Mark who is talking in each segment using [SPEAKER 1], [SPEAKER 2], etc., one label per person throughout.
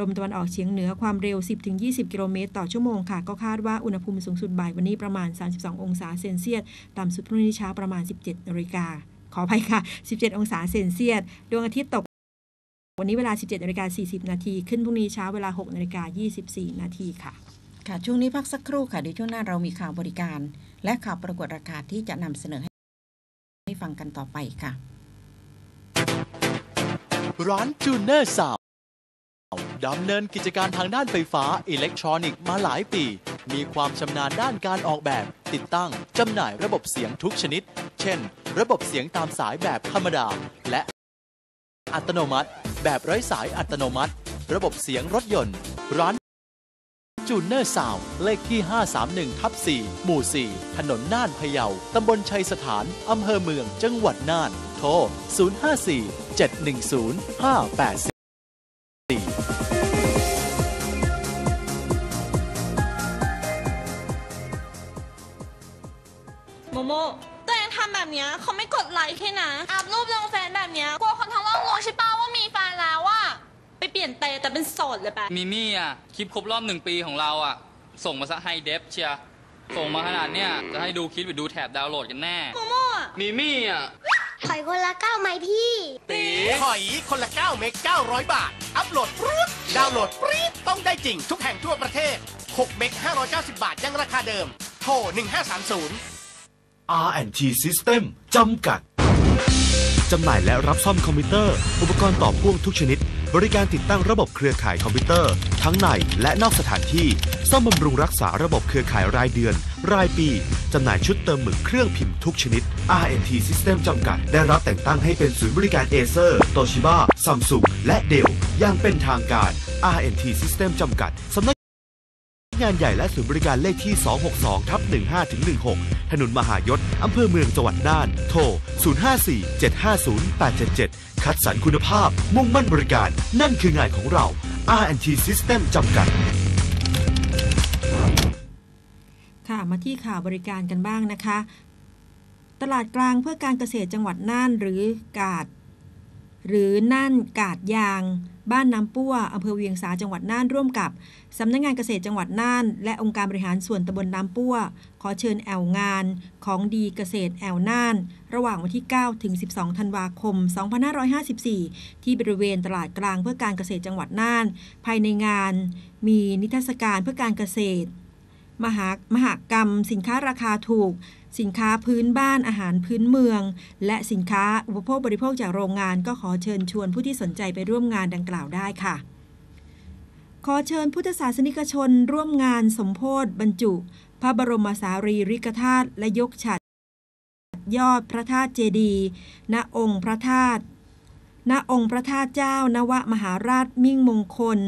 [SPEAKER 1] ลมตะวันออกเฉียงเหนือความเร็ว 10-20 กิโลเมตรต่อชั่วโมงค่ะ ก็คาดว่าอุณหภูมิสูงสุดบ่ายวันนี้ประมาณ 32 องศาเซนเซียส ต่ำสุดพรุ่งนี้เช้าประมาณ 17นาฬิกา ขออภัยค่ะ 17 องศาเซนเซียส ดวงอาทิตย์ตก วันนี้เวลา 17นาฬิกา40 นาที ขึ้นพรุ่งนี้เช้าเวลา6นาฬิกา24 นาทีค่ะ
[SPEAKER 2] ค่ะ ช่วงนี้พักสักครู่ค่ะเดี๋ยวช่วงหน้าเรามีข่าวบริการ และข่าวประกวดราคาที่จะนำเสนอให้ให้ฟังกันต่อไปค่ะ
[SPEAKER 3] ร้านจูเนอร์สาว ดำเนินกิจการทางด้านไฟฟ้าอิเล็กทรอนิกส์มาหลายปี มีความชำนาญด้านการออกแบบ ติดตั้ง จำหน่ายระบบเสียงทุกชนิด เช่น ระบบเสียงตามสายแบบธรรมดา และอัตโนมัติ แบบไร้สายอัตโนมัติ ระบบเสียงรถยนต์ ร้านจูเนอร์สาวเลขที่ 531ทับ4หมู่ 4 ถนนน่านพะเยา ตำบลชัยสถาน อำเภอเมือง จังหวัดน่าน โทร 054 710 584
[SPEAKER 4] โมโมตัวเองทำแบบเนี้ยเขาไม่กดไลค์ให้นะ อัพรูปลงแฟนแบบเนี้ยกลัวคนทั้งโลกรู้ใช่ป่าว่ามีแฟนแล้วอะไปเปลี่ยนเตแต่เป็นโสดเลยปะ
[SPEAKER 5] มิมี่อะ คลิปครบรอบหนึ่งปีของเราอะ ส่งมาซะไฮเดฟเชียร์ส่งมาขนาดเนี้ยจะให้ดูคลิปหรือดูแถบดาวน์โหลดกันแน่
[SPEAKER 4] โมโมอะ
[SPEAKER 5] มิมี่อะ
[SPEAKER 6] ถอยคนละก้าวไหมพี่
[SPEAKER 7] ตีหอยคนละ9เมก900 บาท อัพโหลดปรึ๊ดดาวน์โหลดปรี๊ดต้องได้จริงทุกแห่งทั่วประเทศ 6 เมก590 บาท ยังราคาเดิม โทร 1530
[SPEAKER 8] R&T System จำกัด จำหน่ายและรับซ่อมคอมพิวเตอร์ อุปกรณ์ต่อพ่วงทุกชนิด บริการติดตั้งระบบเครือข่ายคอมพิวเตอร์ ทั้งในและนอกสถานที่ ซ่อมบำรุงรักษาระบบเครือข่ายรายเดือน รายปี จำหน่ายชุดเติมหมึกเครื่องพิมพ์ทุกชนิด RNT System จำกัด ได้รับแต่งตั้งให้เป็นศูนย์บริการเอเซอร์โตชิบ้าซัมซุงและเดลอย่างเป็นทางการ RNT System จำกัดสำนักงานใหญ่และศูนย์บริการเลขที่ 262ทับ15ถึง16 ถนนมหายศ อำเภอเมืองจังหวัดน่าน โทร 054 750 877 คัดสรรคุณภาพ มุ่งมั่นบริการ นั่นคืองานของเรา R&T System จำกัด
[SPEAKER 1] มาที่ข่าวบริการกันบ้างนะคะ ตลาดกลางเพื่อการเกษตรจังหวัดน่านหรือกาดหรือน่านกาดยาง บ้านน้ำปั้วอำเภอเวียงสาจังหวัดน่านร่วมกับสำนักงานเกษตรจังหวัดน่าน และองค์การบริหารส่วนตำบลน้ำปั้ว ขอเชิญแอวงาน ของดีเกษตรแอวน่าน ระหว่างวันที่ 9 ถึง 12 ธันวาคม 2554 ที่บริเวณตลาดกลางเพื่อการเกษตรจังหวัดน่าน ภายในงาน มีนิทรรศการเพื่อการเกษตร มหามหกรรม สินค้าราคาถูก สินค้าพื้นบ้านอาหารพื้นเมือง และสินค้าอุปโภคบริโภคจากโรงงานก็ขอเชิญชวนผู้ที่สนใจไปร่วมงานดังกล่าวได้ค่ะ ขอเชิญพุทธศาสนิกชน ร่วมงานสมโพธิบรรจุ พระบรมสารีริกธาตุและยกฉัตรยอดพระธาตุเจดีย์ณองค์พระธาตุ ณองค์พระธาตุเจ้านวมหาราชมิ่งมงคล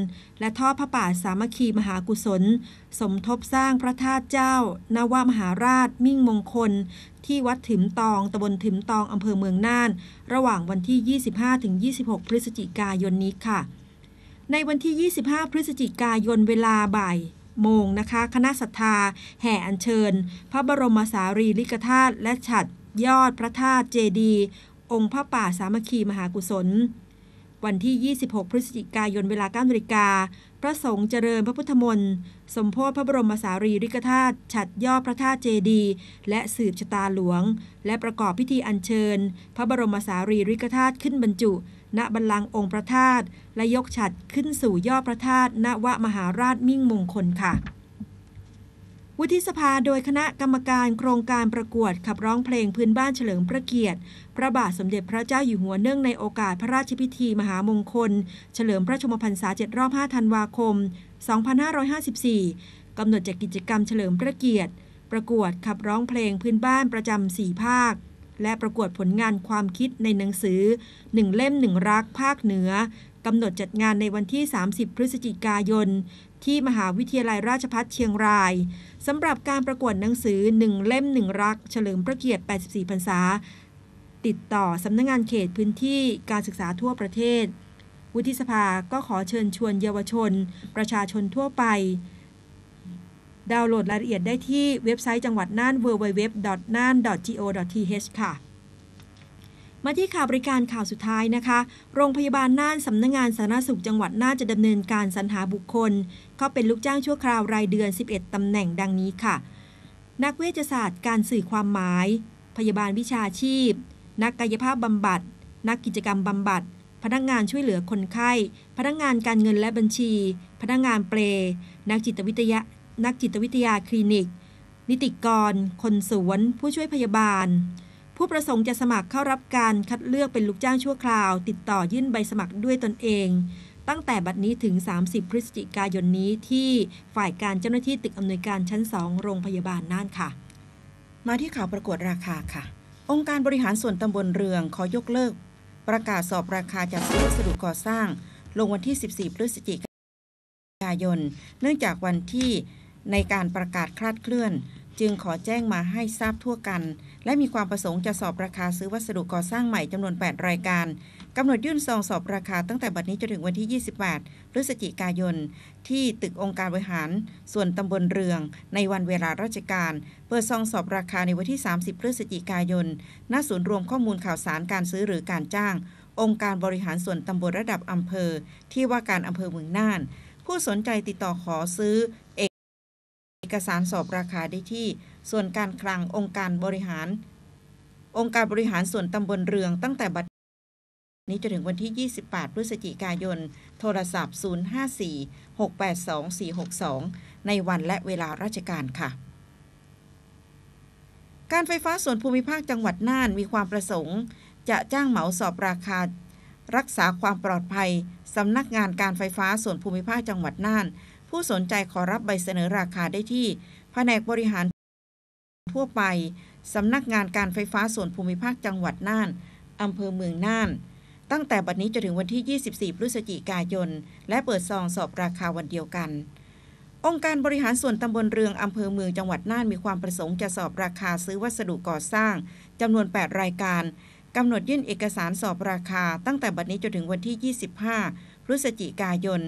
[SPEAKER 1] และท่อพระป่าสามัคคีมหากุศล สมทบสร้างพระธาตุเจ้านวมหาราชมิ่งมงคล ที่วัดถิมตองตำบลถิมตองอำเภอเมืองน่าน ระหว่างวันที่ 25-26 พฤศจิกายนนี้ค่ะ ในวันที่ 25 พฤศจิกายนเวลาบ่ายโมงนะคะ คณะศรัทธา แห่อัญเชิญ พระบรมสารีริกธาตุและฉัตรยอดพระธาตุเจดีย์ องค์พระป่าสามัคคีมหากุศล วันที่ 26 พฤศจิกายนเวลา9นาฬิกา พระสงฆ์เจริญพระพุทธมนต์สมโพธิพระบรมสารีริกธาตุฉัตรยอดพระธาตุเจดี และสืบชะตาหลวง และประกอบพิธีอัญเชิญ พระบรมสารีริกธาตุขึ้นบรรจุ ณบัลลังก์องค์พระธาตุและยกฉัตรขึ้นสู่ยอดพระธาตุณวมหาราชมิ่งมงคลค่ะ วุฒิสภาโดยคณะกรรมการโครงการประกวดขับร้องเพลงพื้นบ้านเฉลิมพระเกียรติ พระบาทสมเด็จพระเจ้าอยู่หัวเนื่องในโอกาสพระราชพิธีมหามงคล เฉลิมพระชมพรรษา7รอบ 5 ธันวาคม 2554 กำหนดจัดกิจกรรมเฉลิมพระเกียรติ ประกวดขับร้องเพลงพื้นบ้านประจำสี่ภาค และประกวดผลงานความคิดในหนังสือ1เล่ม1รักภาคเหนือ กำหนดจัดงานในวันที่ 30 พฤศจิกายน ที่มหาวิทยาลัยราชภัฏเชียงรายสำหรับการประกวดหนังสือ 1 เล่ม 1 รัก เฉลิมพระเกียรติ 84 พรรษา ติดต่อสำนักงงานเขตพื้นที่การศึกษาทั่วประเทศ วุฒิสภาก็ขอเชิญชวนเยาวชน ประชาชนทั่วไป ดาวน์โหลดรายละเอียดได้ที่เว็บไซต์จังหวัดน่าน www.nan.go.th ค่ะ มาที่ข่าวบริการข่าวสุดท้ายนะคะ โรงพยาบาลน่านสำนักงงานสาธารณสุขจังหวัดน่านจะดำเนินการสรรหาบุคคล เข้าเป็นลูกจ้างชั่วคราวรายเดือน 11 ตำแหน่งดังนี้ค่ะ นักเวชศาสตร์การสื่อความหมาย พยาบาลวิชาชีพ นักกายภาพบำบัด นักกิจกรรมบำบัด พนักงานช่วยเหลือคนไข้ พนักงานการเงินและบัญชี พนักงานเปลนักจิตวิทยา นักจิตวิทยาคลินิก นิติกร คนสวน ผู้ช่วยพยาบาล ผู้ประสงค์จะสมัครเข้ารับการคัดเลือกเป็นลูกจ้างชั่วคราว ติดต่อยื่นใบสมัครด้วยตนเอง ตั้งแต่บัดนี้ถึง 30 พฤศจิกายนนี้ที่ฝ่ายการเจ้าหน้าที่ตึกอำนวยการชั้น 2 โรงพยาบาลน่านค่ะ
[SPEAKER 2] มาที่ข่าวประกวดราคาค่ะ องค์การบริหารส่วนตำบลเรืองขอยกเลิก ประกาศสอบราคาจัดซื้อวัสดุก่อสร้าง ลงวันที่ 14 พฤศจิกายน เนื่องจากวันที่ในการประกาศคลาดเคลื่อน จึงขอแจ้งมาให้ทราบทั่วกัน และมีความประสงค์จะสอบราคาซื้อวัสดุก่อสร้างใหม่จำนวน 8 รายการกำหนดยื่นซองสอบราคาตั้งแต่บัดนี้จนถึงวันที่ 28 พฤศจิกายน ที่ตึกองค์การบริหาร ส่วนตำบลเรือง ในวันเวลาราชการ เปิดซองสอบราคาในวันที่ 30 พฤศจิกายน ณ ศูนย์รวมข้อมูลข่าวสารการซื้อหรือการจ้าง องค์การบริหารส่วนตำบลระดับอำเภอ ที่ว่าการอำเภอเมืองน่าน ผู้สนใจติดต่อขอซื้อเอก อกสารสอบราคาได้ที่ ส่วนการคลังองค์การบริหาร องค์การบริหารส่วนตำบลเรืองตั้งแต่บัดนี้จนถึงวันที่ 28 พฤศจิกายน โทรศัพท์ 054-682-462 ในวันและเวลาราชการค่ะ การไฟฟ้าส่วนภูมิภาคจังหวัดน่านมีความประสงค์ จะจ้างเหมาสอบราคา รักษาความปลอดภัยสำนักงานการไฟฟ้าส่วนภูมิภาคจังหวัดน่าน ผู้สนใจขอรับใบเสนอราคาได้ที่ แผนกบริหารทั่วไป สำนักงานการไฟฟ้าส่วนภูมิภาคจังหวัดน่าน อำเภอเมืองน่าน ตั้งแต่บัดนี้จนถึงวันที่ 24 พฤศจิกายน และเปิดซองสอบราคาวันเดียวกัน องค์การบริหารส่วนตำบลเรืองอำเภอเมืองจังหวัดน่านมีความประสงค์จะสอบราคาซื้อวัสดุก่อสร้างจำนวน 8 รายการกำหนดยื่นเอกสารสอบราคา ตั้งแต่บัดนี้จนถึงวันที่ 25 ฤศจิกายน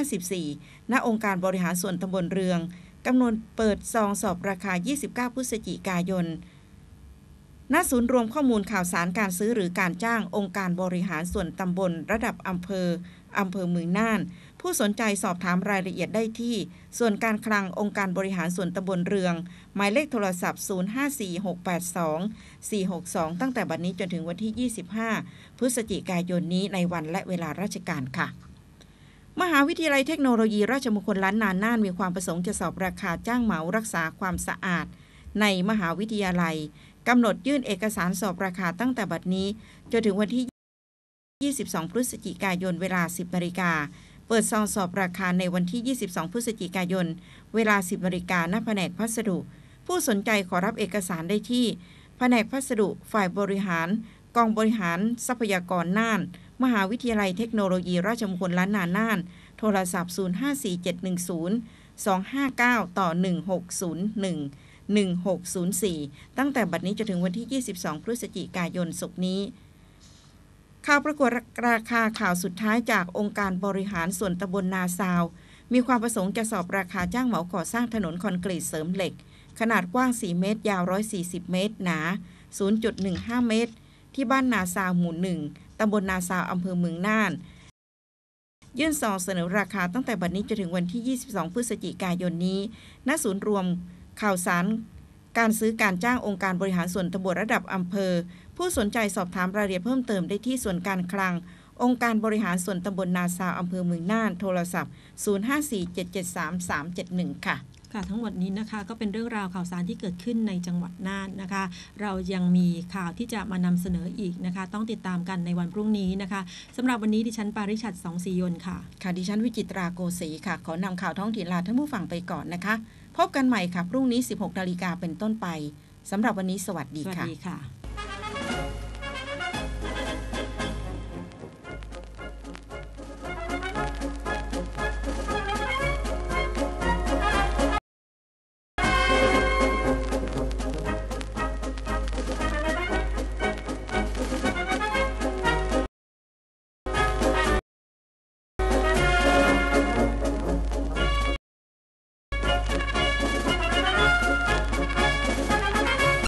[SPEAKER 2] 2554 ณ องค์การบริหารส่วนตำบลเรือง กำหนดเปิดซองสอบราคา 29 พฤศจิกายน ณ ศูนย์รวมข้อมูลข่าวสารการซื้อหรือการจ้างองค์การบริหารส่วนตำบลระดับอำเภออำเภอเมืองน่าน ผู้สนใจสอบถามรายละเอียดได้ที่ ส่วนการคลังองค์การบริหารส่วนตำบลเรือง หมายเลขโทรศัพท์ 054682462ตั้งแต่บัดนนี้จนถึงวันที่ 25 พฤศจิกายนนี้ในวันและเวลาราชการค่ะ มหาวิทยาลัยเทคโนโลยีราชมงคลล้านนาน่านมีความประสงค์จะสอบราคาจ้างเหมารักษาความสะอาด ในมหาวิทยาลัยกำหนดยื่นเอกสารสอบราคาตั้งแต่บัดนี้จนถึงวันที่ 22 พฤศจิกายนเวลา 10นาฬิกา เปิดซองสอบราคาในวันที่ 22 พฤศจิกายน เวลา 10นาฬิกาณแผนกพัสดุ ผู้สนใจขอรับเอกสารได้ที่ แผนกพัสดุฝ่ายบริหาร กองบริหาร ทรัพยากรน่าน มหาวิทยาลัยเทคโนโลยีราชมงคลล้านนาน่าน โทรศัพท์ 054710 259 ต่อ 1601 1604 ตั้งแต่บัดนี้จนถึงวันที่ 22 พฤศจิกายนศุกนี้ ข่าวประกวดราคาข่าวสุดท้ายจากองค์การบริหารส่วนตำบลนาซาว มีความประสงค์จะสอบราคาจ้างเหมาก่อสร้างถนนคอนกรีตเสริมเหล็ก ขนาดกว้าง 4 เมตร ยาว 140 เมตร หนา 0.15 เมตร ที่บ้านนาซาวหมู่หนึ่งตำบลนาซาวอำเภอเมืองน่าน ยื่นซองเสนอราคาตั้งแต่บัดนี้จนถึงวันที่ 22 พฤศจิกายนนี้ณศูนย์รวมข่าวสารการซื้อการจ้างองค์การบริหารส่วนตำบลระดับอำเภอ ผู้สนใจสอบถามรายละเอียดเพิ่มเติมได้ที่ส่วนการคลัง องค์การบริหารส่วนตำบลนาซาวอำเภอเมืองน่าน โทรศัพท์ 0547733371 ค่ะ
[SPEAKER 1] ค่ะทั้งหมดนี้นะคะก็เป็นเรื่องราวข่าวสารที่เกิดขึ้นในจังหวัดน่านนะคะ เรายังมีข่าวที่จะมานำเสนออีกนะคะ ต้องติดตามกันในวันพรุ่งนี้นะคะสำหรับวันนี้ดิฉันปาริชัดสองสียนต์ค่ะ
[SPEAKER 2] ค่ะดิฉันวิจิตราโกศรีค่ะ ขอนำข่าวท้องถิ่นลาท่านผู้ฟังไปก่อนนะคะ พบกันใหม่ค่ะพรุ่งนี้ 16นาฬิกาเป็นต้นไปสำหรับวันนี้สวัสดี
[SPEAKER 1] สวัส
[SPEAKER 2] ค่ะ
[SPEAKER 1] ดีค่ะ